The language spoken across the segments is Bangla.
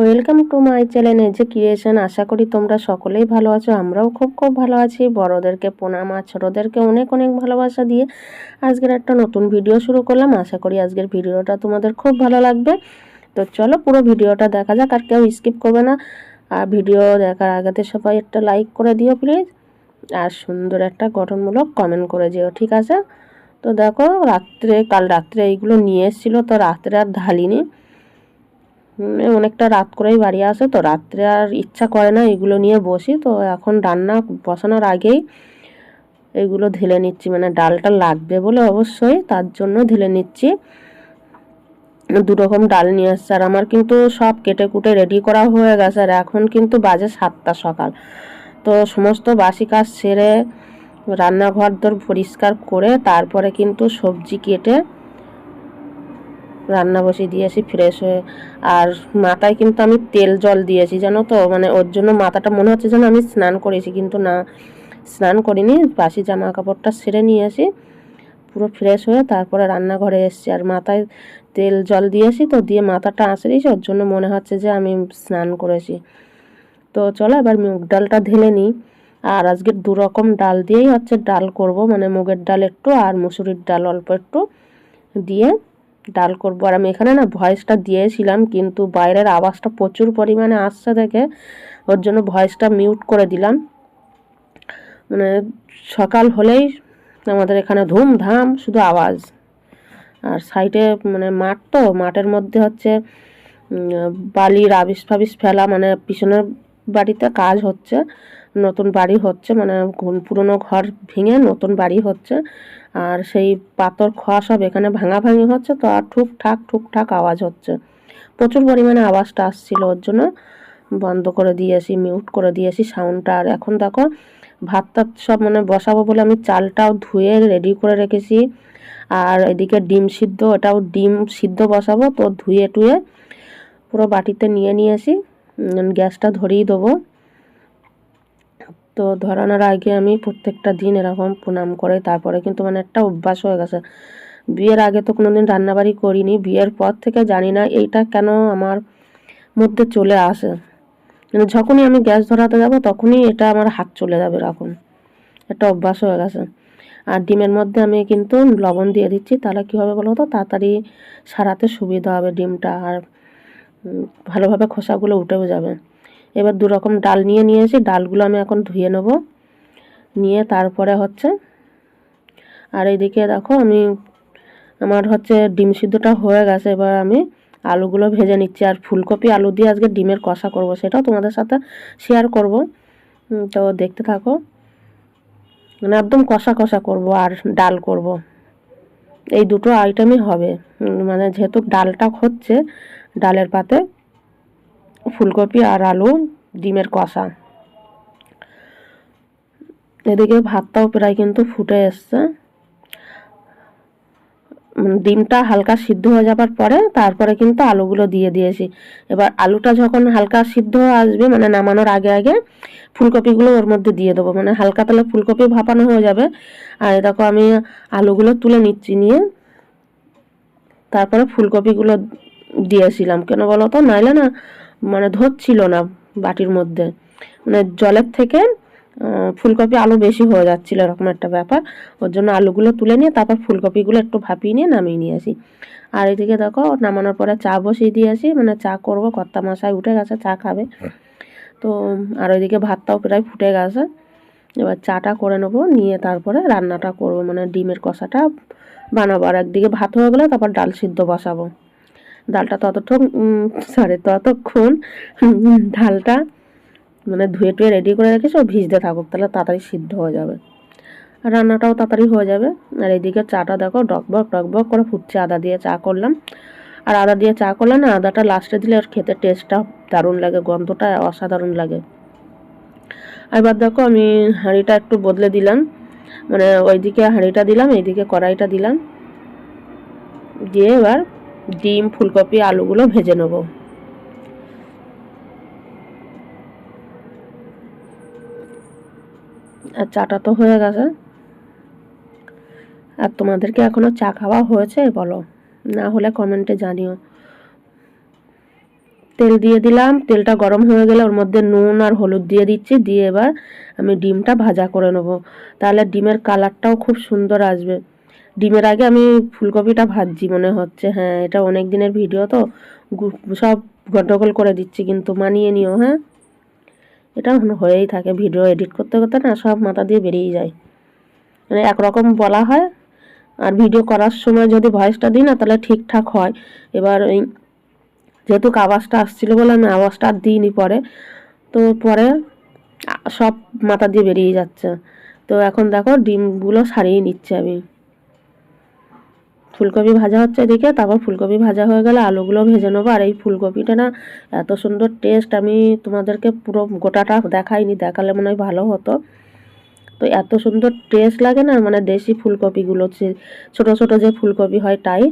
ওয়েলকাম টু মাই চ্যানেল যে ক্রিয়েশন আশা করি তোমরা সকলেই ভালো আছো, আমরাও খুব খুব ভালো আছি। বড়োদেরকে প্রণাম আর ছোটোদেরকে অনেক অনেক ভালোবাসা দিয়ে আজকের একটা নতুন ভিডিও শুরু করলাম। আশা করি আজকের ভিডিওটা তোমাদের খুব ভালো লাগবে। তো চলো পুরো ভিডিওটা দেখা যাক, আর কেউ স্কিপ করবে না। আর ভিডিও দেখার আগেতে সবাই একটা লাইক করে দিও প্লিজ আর সুন্দর একটা গঠনমূলক কমেন্ট করে দিও ঠিক আছে? তো দেখো, রাত্রে, কাল রাত্রে এইগুলো নিয়ে এসেছিল, তো রাত্রে আর ঢালিনি। অনেকটা রাত করেই বাড়ি আসে, তো রাত্রে আর ইচ্ছা করে না এগুলো নিয়ে বসি। তো এখন রান্না বসানোর আগেই এগুলো ঢেলে নিচ্ছি মানে ডালটা লাগবে বলে অবশ্যই, তার জন্য ঢেলে নিচ্ছি। দু রকম ডাল নিয়ে আসছে আর আমার কিন্তু সব কেটে কুটে রেডি করা হয়ে গেছে, আর এখন কিন্তু বাজে সাতটা সকাল। তো সমস্ত বাসি কাজ সেরে রান্নাঘর দর পরিষ্কার করে তারপরে কিন্তু সবজি কেটে রান্না বসিয়ে দিয়েছি ফ্রেশ হয়ে। আর মাথায় কিন্তু আমি তেল জল দিয়েছি, জানো তো? মানে ওর জন্য মাথাটা মনে হচ্ছে যেন আমি স্নান করেছি, কিন্তু না। স্নান করিনি, বাসি জামা কাপড়টা সেরে নিয়েছি পুরো ফ্রেশ হয়ে তারপরে রান্নাঘরে এসেছি। আর মাথায় তেল জল দিয়েছি তো, দিয়ে মাথাটা দিয়েছি, ওর জন্য মনে হচ্ছে যে আমি স্নান করেছি। তো চলো এবার মুগ ডালটা ঢেলে নিই। আর আজকে দু রকম ডাল দিয়েই হচ্ছে, ডাল করব মানে মুগের ডাল একটু আর মুসুরির ডাল অল্প একটু দিয়ে ডাল করব। আর আমি এখানে না ভয়েসটা দিয়েছিলাম, কিন্তু বাইরের আওয়াজটা প্রচুর পরিমাণে আসছে দেখে। ওর জন্য ভয়েসটা মিউট করে দিলাম। মানে সকাল হলেই আমাদের এখানে ধুমধাম শুধু আওয়াজ। আর সাইডে মানে মাঠ তো, মাঠের মধ্যে হচ্ছে বালির আবিস ফাবিস ফেলা মানে পিছনের বাড়িতে কাজ হচ্ছে। নতুন বাড়ি হচ্ছে মানে পুরনো ঘর ভেঙে নতুন বাড়ি হচ্ছে। আর সেই পাথর, খোয়া সব এখানে ভাঙাভাঙি হচ্ছে, তো আর ঠুকঠাক ঠুকঠাক আওয়াজ হচ্ছে। প্রচুর পরিমাণে আওয়াজটা আসছিল ওর জন্য। বন্ধ করে দিয়েছি মিউট করে দিয়েছি সাউন্ডটা আর এখন দেখো ভাত টাত সব মানে বসাবো বলে আমি চালটাও ধুয়ে রেডি করে রেখেছি। আর এদিকে ডিম সিদ্ধ, এটাও ডিম সিদ্ধ বসাবো, তো ধুয়ে টুয়ে পুরো বাটিতে নিয়ে নিয়েছি। গ্যাসটা ধরিয়ে দেবো। তো ধরানোর আগে আমি প্রত্যেকটা দিন এরকম প্রণাম করে, তারপরে কিন্তু মানে একটা অভ্যাস হয়ে গেছে। বিয়ের আগে তো কোনো দিন রান্নাবাড়ি করিনি, বিয়ের পর থেকে জানি না এইটা কেন আমার মধ্যে চলে আসে। মানে যখনই আমি গ্যাস ধরাতে যাব, তখনই এটা আমার হাত চলে যাবে এরকম। একটা অভ্যাস হয়ে গেছে। আর ডিমের মধ্যে আমি কিন্তু লবণ দিয়ে দিচ্ছি, তাহলে কী হবে বলো তো? তাড়াতাড়ি সারাতে সুবিধা হবে ডিমটা, আর ভালোভাবে খোসাগুলো উঠেও যাবে। এবার দু রকম ডাল নিয়ে নিয়েছি। ডালগুলো আমি এখন ধুয়ে নেব। নিয়ে তারপরে হচ্ছে, আর এইদিকে দেখো আমি, আমার হচ্ছে ডিম সিদ্ধটা হয়ে গেছে। এবার আমি আলুগুলো ভেজে নিচ্ছি। আর ফুলকপি আলু দিয়ে আজকে ডিমের কষা করব, সেটাও তোমাদের সাথে শেয়ার করব। তো দেখতে থাকো। মানে একদম কষা কষা করব আর ডাল করব। এই দুটো আইটেমই হবে। মানে যেহেতু ডালটা হচ্ছে, ডালের পাতে ফুলকপি আর আলু, ডিমের কষা। এদিকে ভাতটাও প্রায় কিন্তু ফুটে এসছে। ডিমটা হালকা সিদ্ধ হয়ে যাবার পরে তারপরে কিন্তু আলুগুলো দিয়ে দিয়েছি। এবার আলুটা যখন হালকা সিদ্ধ আসবে মানে নামানোর আগে আগে ফুলকপিগুলো ওর মধ্যে দিয়ে দেবো। মানে হালকা তাহলে ফুলকপি ভাপানো হয়ে যাবে। আর দেখো আমি আলুগুলো তুলে নিচ্ছি নিয়ে। তারপরে ফুলকপিগুলো দিয়েছিলাম। কেন বলো তো? নাইলে না মানে ধরছিল না বাটির মধ্যে। মানে জলের থেকে ফুলকপি আলু বেশি হয়ে যাচ্ছিল এরকম একটা ব্যাপার। ওর জন্য আলুগুলো তুলে নিয়ে তারপর ফুলকপিগুলো একটু ভাপিয়ে নিয়ে নামিয়ে নিয়ে আসি। আর এদিকে দেখো নামানোর পরে চা বসিয়ে দিয়ে আসি মানে চা করব কর্তা মশাই উঠে গেছে চা খাবে। তো আর ওইদিকে ভাতটাও প্রায় ফুটে গেছে। এবার চাটা করে নেব নিয়ে তারপরে রান্নাটা করব মানে ডিমের কষাটা বানাবো। আর একদিকে ভাত হয়ে গেলে তারপর ডাল সিদ্ধ বসাবো। ডালটা ততক্ষণ সরি ততক্ষণ ডালটা মানে ধুয়ে টুয়ে রেডি করে রেখেছি ও ভিজতে থাকুক, তাহলে তাড়াতাড়ি সিদ্ধ হয়ে যাবে। আর রান্নাটাও তাড়াতাড়ি হয়ে যাবে। আর এদিকে চাটা দেখো, ডকবক ডকবক করে ফুটছে, আদা দিয়ে চা করলাম। আর আদা দিয়ে চা করলে না, আদাটা লাস্টে দিলে আর খেতে টেস্টটা দারুণ লাগে, গন্ধটা অসাধারণ লাগে। এবার দেখো আমি হাঁড়িটা একটু বদলে দিলাম। মানে ওইদিকে হাঁড়িটা দিলাম, এইদিকে কড়াইটা দিলাম। দিয়ে এবার ডিম, ফুলকপি, আলুগুলো ভেজে নেব। আর চাটা তো হয়ে গেছে। আর তোমাদেরকে এখনও চা খাওয়া হয়েছে, বলো। না হলে কমেন্টে জানিও। তেল দিয়ে দিলাম, তেলটা গরম হয়ে গেলে ওর মধ্যে নুন আর হলুদ দিয়ে দিচ্ছি, দিয়ে এবার আমি ডিমটা ভাজা করে নেব। তাহলে ডিমের কালারটাও খুব সুন্দর আসবে। ডিমের আগে আমি ফুলকপিটা ভাজছি, মনে হচ্ছে। হ্যাঁ এটা অনেক দিনের ভিডিও তো সব গন্ডগোল করে দিচ্ছি, কিন্তু মানিয়ে নিও হ্যাঁ? এটা হয়েই থাকে ভিডিও এডিট করতে করতে না সব মাথা দিয়ে বেরিয়ে যায়। মানে একরকম বলা হয়। আর ভিডিও করার সময় যদি ভয়েসটা দিই না, তাহলে ঠিকঠাক হয়। এবার ওই যেহেতু আওয়াজটা আসছিল বলে আমি আওয়াজটা আর দিইনি পরে, তো পরে সব মাথা দিয়ে বেরিয়ে যাচ্ছে। তো এখন দেখো, ডিমগুলো সারিয়ে নিচ্ছে আমি। ফুলকপি ভাজা হচ্ছে এদিকে তারপর ফুলকপি ভাজা হয়ে গেলে আলুগুলো ভেজে নেব। আর এই ফুলকপিটা না, এত সুন্দর টেস্ট আমি তোমাদেরকে পুরো গোটাটা দেখাইনি, দেখালে মনে হয় ভালো হতো। তো এত সুন্দর টেস্ট লাগে না মানে দেশি ফুলকপিগুলো ছোটো ছোটো যে ফুলকপি হয় তাই।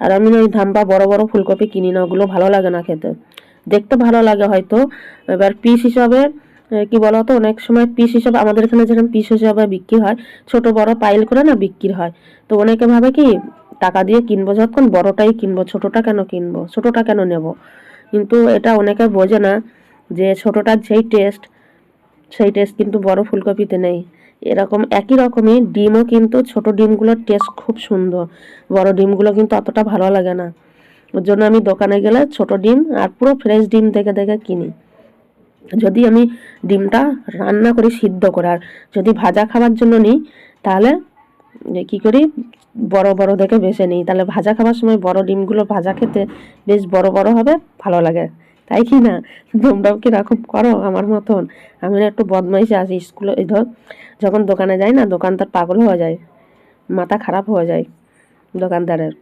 আর আমি ওই ধাম্পা বড় বড় ফুলকপি কিনি না, ওগুলো ভালো লাগে না খেতে। দেখতে ভালো লাগে হয়তো। এবার পিস হিসাবে কি বলতো, অনেক সময় পিস হিসাবে, আমাদের এখানে যেরকম পিস হিসাবে বিক্রি হয়, ছোট বড় পাইল করে না বিক্রি হয়। তো অনেকে ভাবে কি টাকা দিয়ে কিনবো যখন বড়টাই কিনবো, ছোটটা কেন কিনবো, ছোটটা কেন নেব? কিন্তু এটা অনেকে বোঝে না যে ছোটটার যেই টেস্ট সেই টেস্ট কিন্তু বড় ফুলকপিতে নেই। এরকম একই রকমই ডিমও কিন্তু ছোট ডিমগুলোর টেস্ট খুব সুন্দর। বড় ডিমগুলো কিন্তু অতটা ভালো লাগে না। ওর জন্য আমি দোকানে গেলে ছোট ডিম আর পুরো ফ্রেশ ডিম দেখে দেখে কিনি। যদি আমি ডিমটা রান্না করি সিদ্ধ করে আর যদি ভাজা খাবার জন্য নিই, তাহলে কী করি? বড় বড় দেখে বেছে নিই। তাহলে ভাজা খাবার সময় বড় ডিমগুলো ভাজা খেতে বেশ বড় বড় হবে, ভালো লাগে। তাই কি না? তোমরাও কীরকম করো আমার মতন? আমি না একটু বদমাইশে আসি স্কুলে, এই ধর, যখন দোকানে যাই না দোকানদার পাগল হয়ে যায়। মাথা খারাপ হয়ে যায় দোকানদারের।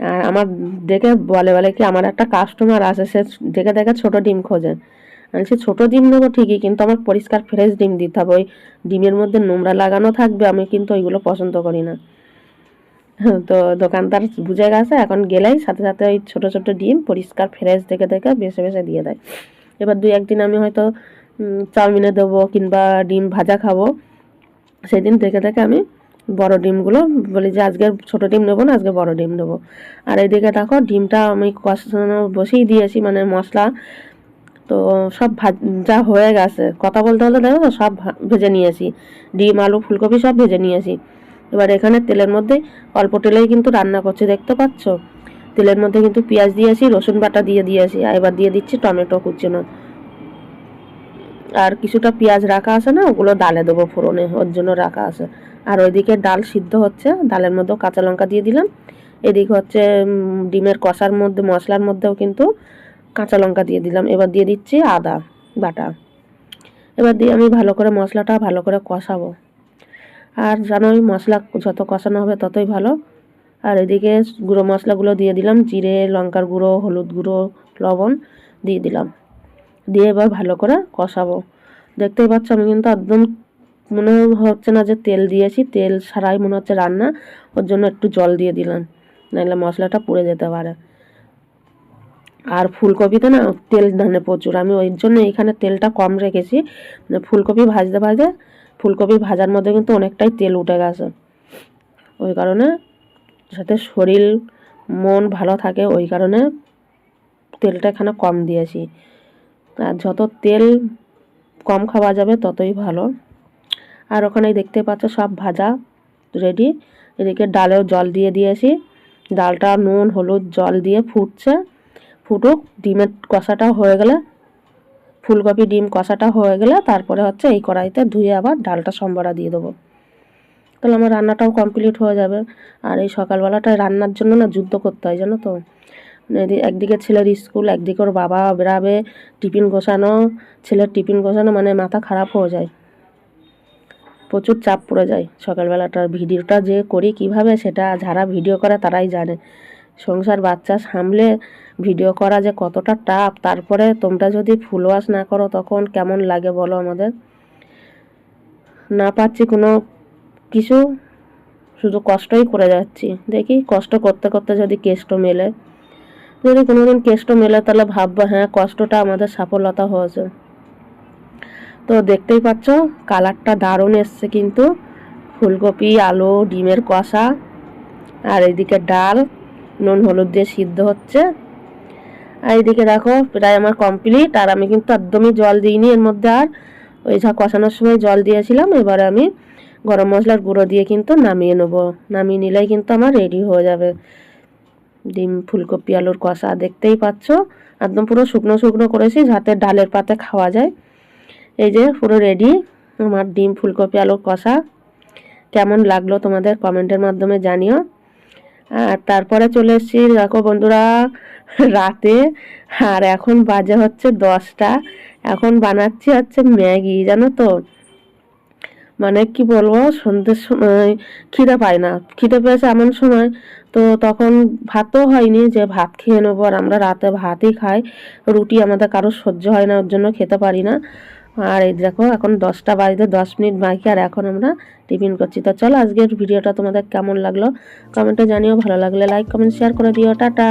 আর আমার দেখে বলে বলে কি, আমার একটা কাস্টমার আসে, সে দেখে দেখে ছোট ডিম খোঁজে। সে ছোটো ডিম নেব ঠিকই, কিন্তু আমার পরিষ্কার ফ্রেশ ডিম দিতে হবে। ওই ডিমের মধ্যে নোংরা লাগানো থাকবে, আমি কিন্তু ওইগুলো পছন্দ করি না। তো দোকানদার বুঝে গেছে, এখন গেলেই সাথে সাথে ওই ছোটো ছোটো ডিম পরিষ্কার ফ্রেশ দেখে দেখে বেছে বেছে দিয়ে দেয়। এবার দুই একদিন আমি হয়তো চাউমিনে দেবো কিংবা ডিম ভাজা খাব। সেদিন দেখে দেখে আমি বড় ডিমগুলো বলি যে, আজকে ছোট ডিম নেব না, আজকে বড় ডিম নেব আর এইদিকে দেখো, ডিমটা আমি কষানো বসেই দিয়েছি মানে মশলা তো সব যা হয়ে গেছে। কথা বলতে বলতে দেখো তো, সব ভেজে নিয়েছি। ডিম, আলু, ফুলকপি সব ভেজে নিয়েছি। এবার এখানে তেলের মধ্যে অল্প তেলেই কিন্তু রান্না করছি, দেখতে পাচ্ছ? তেলের মধ্যে কিন্তু পেঁয়াজ দিয়েছি, রসুন বাটা দিয়ে দিয়েছি, আর এবার দিয়ে দিচ্ছি টমেটো কুচনো। আর কিছুটা পেঁয়াজ রাখা আছে না, ওগুলো ডালে দেবো ফোড়নে, ওর জন্য রাখা আছে। আর ওইদিকে ডাল সিদ্ধ হচ্ছে, ডালের মধ্যেও কাঁচা লঙ্কা দিয়ে দিলাম। এদিকে হচ্ছে ডিমের কষার মধ্যে, মশলার মধ্যেও কিন্তু কাঁচা লঙ্কা দিয়ে দিলাম। এবার দিয়ে দিচ্ছি আদা বাটা। এবার দিয়ে আমি ভালো করে মশলাটা ভালো করে কষাবো। আর জানোই মশলা যত কষানো হবে ততই ভালো। আর এদিকে গুঁড়ো মশলাগুলো দিয়ে দিলাম, জিরে, লঙ্কার গুঁড়ো, হলুদ গুঁড়ো, লবণ দিয়ে দিলাম। দিয়ে এবার ভালো করে কষাবো। দেখতেই পাচ্ছ আমি কিন্তু একদম মনে হচ্ছে না যে তেল দিয়েছি, তেল ছাড়াই মনে হচ্ছে রান্না। ওর জন্য একটু জল দিয়ে দিলাম, নাহলে মশলাটা পুড়ে যেতে পারে। আর ফুলকপিতে না তেল ধানে প্রচুর। আমি ওই জন্য এখানে তেলটা কম রেখেছি। মানে ফুলকপি ভাজতে ভাজতে ফুলকপি ভাজার মধ্যে কিন্তু অনেকটাই তেল উঠে গেছে। ওই কারণে যাতে শরীর, মন ভালো থাকে, ওই কারণে তেলটা এখানে কম দিয়েছি। আর যত তেল কম খাওয়া যাবে ততই ভালো। আর ওখানে দেখতে পাচ্ছ সব ভাজা রেডি। এদিকে ডালেও জল দিয়ে দিয়েছি। ডালটা নুন, হলুদ জল দিয়ে ফুটছে। ফুটুক, ডিমের কষাটা হয়ে গেলে, ফুলকপি ডিম কষাটা হয়ে গেলে, তারপরে হচ্ছে এই কড়াইতে ধুয়ে আবার ডালটা সম্বরা দিয়ে দেবো। তাহলে আমার রান্নাটাও কমপ্লিট হয়ে যাবে। আর এই সকালবেলাটায় রান্নার জন্য না যুদ্ধ করতে হয়, জানো তো? একদিকে ছেলের স্কুল, একদিকে ওর বাবা বেরাবে টিফিন গোছানো, ছেলের টিফিন গোছানো মানে মাথা খারাপ হয়ে যায়। প্রচুর চাপ পড়ে যায় সকালবেলাটার ভিডিওটা যে করি কীভাবে সেটা যারা ভিডিও করে তারাই জানে। সংসার বাচ্চা সামলে ভিডিও করা যে কতটা টাফ, তারপরে তোমরা যদি ফুল ওয়াশ না করো তখন কেমন লাগে বলো আমাদের? না পাচ্ছি কোনো কিছু, শুধু কষ্টই করে যাচ্ছি। দেখি কষ্ট করতে করতে যদি কেষ্ট মেলে। যদি কোনোদিন কেষ্ট মেলে তাহলে ভাববো হ্যাঁ কষ্টটা আমাদের সফলতা হয়েছে। তো দেখতেই পাচ্ছ কালারটা দারুণ এসছে কিন্তু। ফুলকপি, আলু, ডিমের কষা, আর এদিকে ডাল। নুন, হলুদ দিয়ে সিদ্ধ হচ্ছে। আর এইদিকে দেখো, প্রায় আমার কমপ্লিট আর আমি কিন্তু একদমই জল দিইনি। এর মধ্যে আর ওই যা কষানোর সময় জল দিয়েছিলাম। এবারে আমি গরম মশলার গুঁড়ো দিয়ে কিন্তু নামিয়ে নেব। নামিয়ে নিলেই কিন্তু আমার রেডি হয়ে যাবে। ডিম, ফুলকপি, আলুর কষা দেখতেই পাচ্ছ। একদম পুরো শুকনো শুকনো করেছি, যাতে ডালের পাতে খাওয়া যায়। এই যে পুরো রেডি আমার ডিম, ফুলকপি, আলুর কষা। কেমন লাগল তোমাদের কমেন্টের মাধ্যমে জানিও। আর তারপরে চলে এসেছি। দেখো বন্ধুরা, রাতে। আর এখন বাজে হচ্ছে দশটা। এখন বানাচ্ছি হচ্ছে ম্যাগি, জানো তো? মানে কি বলব, সন্ধ্যের সময় খিদে পায় না। খিদে পেয়েছে এমন সময়। তো তখন ভাতও হয়নি যে ভাত খেয়ে নেব। আর আমরা রাতে ভাতই খাই। রুটি আমাদের কারও সহ্য হয় না, ওর জন্য খেতে পারি না। আর এই দেখো, এখন দশটা বাজতে দশ মিনিট বাকি, আর এখন আমরা টিফিন করছি। তো চলো আজকের ভিডিওটা তোমাদের কেমন লাগল? কমেন্টে জানিও, ভালো লাগলে লাইক কমেন্ট শেয়ার করে দিও। টাটা!